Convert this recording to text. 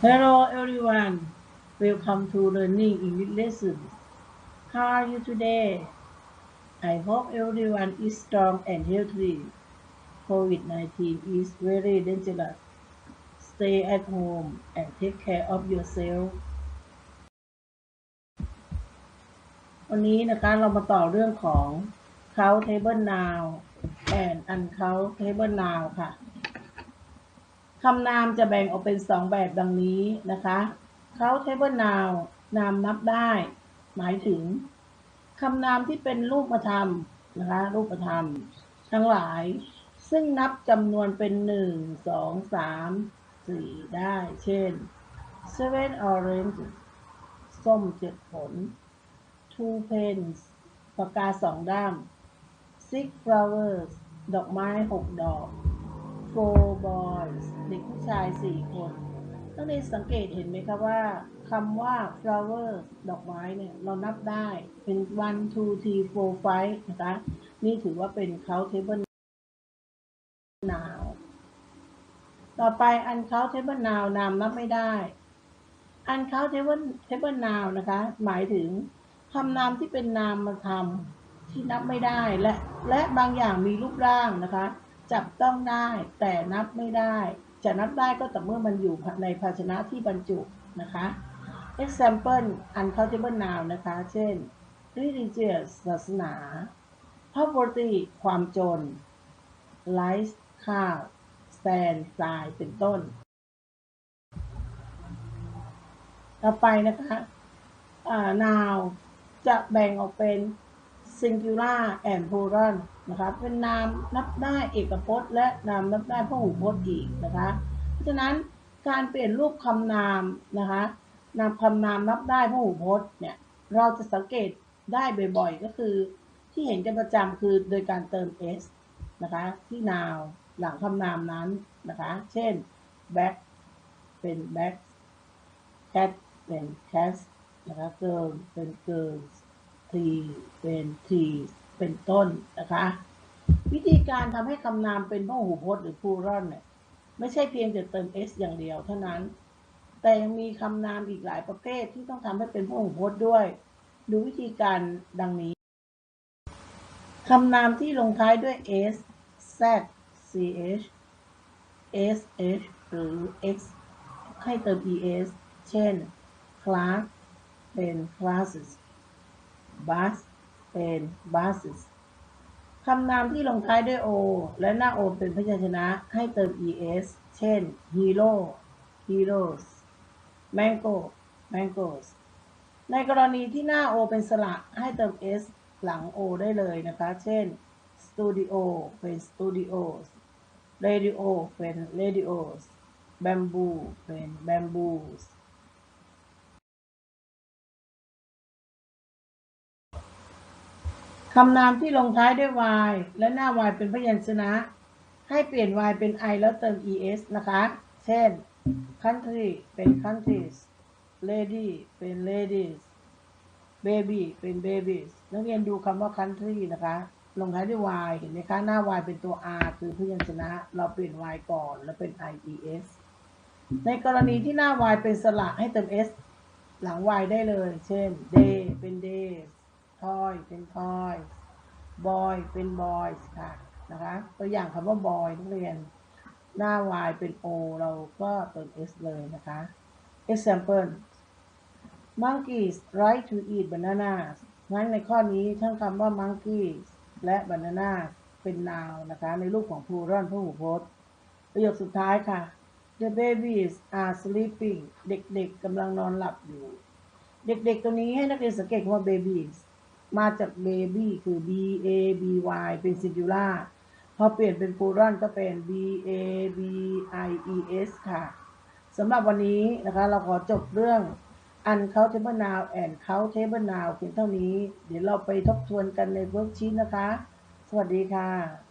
Hello everyone. Welcome to learning English lesson. How are you today? I hope everyone is strong and healthy. COVID-19 is very dangerous. Stay at home and take care of yourself. วันนี้นะคะเรามาต่อเรื่องของ count table noun and uncount table noun ค่ะ คำนามจะแบ่งออกเป็นสองแบบดังนี้นะคะ countable noun นามนับได้ หมายถึงคำนามที่เป็นรูปธรรมนะคะรูปธรรม ทั้งหลาย ซึ่งนับจำนวนเป็นหนึ่งสองสามสี่ได้ เช่น seven orange ส้มเจ็ดผล two pens ปากกาสองด้าม six flowers ดอกไม้หกดอก four boys เด็กผู้ชายสี่คนนักเรียนสังเกตเห็นไหมคะว่าคำว่า flower ดอกไม้เนี่ย เรานับได้เป็น one two three four five นะคะ นี่ถือว่าเป็น countable noun ต่อไป uncountable noun นามนับไม่ได้ uncountable noun นะคะ หมายถึงคำนามที่เป็นนามธรรมที่นับไม่ได้และและบางอย่างมีรูปร่างนะคะ จับต้องได้แต่นับไม่ได้ จะนับได้ก็ต่อเมื่อมันอยู่ในภาชนะที่บรรจุนะคะ example uncountable noun นะคะ เช่น religious ศาสนา poverty ความจน rice ข้าว sand ทรายเป็นต้น ต่อไปนะคะอ่า noun จะแบ่งออกเป็น singular and plural นะคะเป็นนามนับได้เอกพจน์และนามนับได้พหูพจน์อีกนะคะเพราะฉะนั้นการเปลี่ยนรูปคำนามนะคะนามคำนามนับได้พหูพจน์เนี่ยเราจะสังเกตได้บ่อยๆ ก็คือที่เห็นกันประจำคือโดยการเติม s นะคะที่ noun หลังคำนามนั้นนะคะเช่น back เป็น back cat เป็น cat นะคะ girl เป็น girls ทีเป็นทีเป็นต้นนะคะ วิธีการทำให้คำนามเป็นพหูพจน์หรือ plural เนี่ยไม่ใช่เพียงแต่เติม s อย่างเดียวเท่านั้น แต่ยังมีคำนามอีกหลายประเภทที่ต้องทำให้เป็นพหูพจน์ด้วย ดูวิธีการดังนี้คำนามที่ลงท้ายด้วย s z ch sh หรือ x ให้เติม es เช่น class เป็น classes bus เป็น buses คำนามที่ลงท้ายด้วย o และหน้า o เป็นพยัญชนะให้เติม es เช่น hero heroes mango mangoes ในกรณีที่หน้า o เป็นสระให้เติม s หลัง o ได้เลยนะคะ เช่น studio เป็น studios radio เป็น radios bamboo เป็น bamboos คำนามที่ลงท้ายด้วย y และหน้า y เป็นพยัญชนะ ให้เปลี่ยน y เป็น i แล้วเติม es นะคะ เช่น country เป็น countries lady เป็น ladies baby เป็น babies นักเรียนดูคำว่า country นะคะ ลงท้ายด้วย y เห็นไหมคะ หน้า y เป็นตัว r คือพยัญชนะ เราเปลี่ยน y ก่อนแล้วเป็น ies ในกรณีที่หน้า y เป็นสระให้เติม s หลัง y ได้เลย เช่น day เป็น days toy เป็น toys boy เป็น boys ค่ะนะคะตัวอย่างคำว่า boy นักเรียนหน้า y เป็น o เราก็เติม s เลยนะคะ example monkeys like to eat bananas งั้นในข้อนี้ทั้งคำว่า monkeys และ bananas เป็น noun นะคะ ในรูปของ plural พหูพจน์ ประโยคสุดท้ายค่ะ the babies are sleeping เด็กๆกกำลังนอนหลับอยู่ เด็กๆตัวนี้ให้นักเรียนสังเกตคำว่า babies มาจาก baby คือ b a b y เป็น singular พอเปลี่ยนเป็น plural ก็เป็น b a b i e s ค่ะสำหรับวันนี้นะคะ เราขอจบเรื่อง uncountable noun and countable noun เพียงเท่านี้ เดี๋ยวเราไปทบทวนกันในเวิร์กชีตนะคะ สวัสดีค่ะ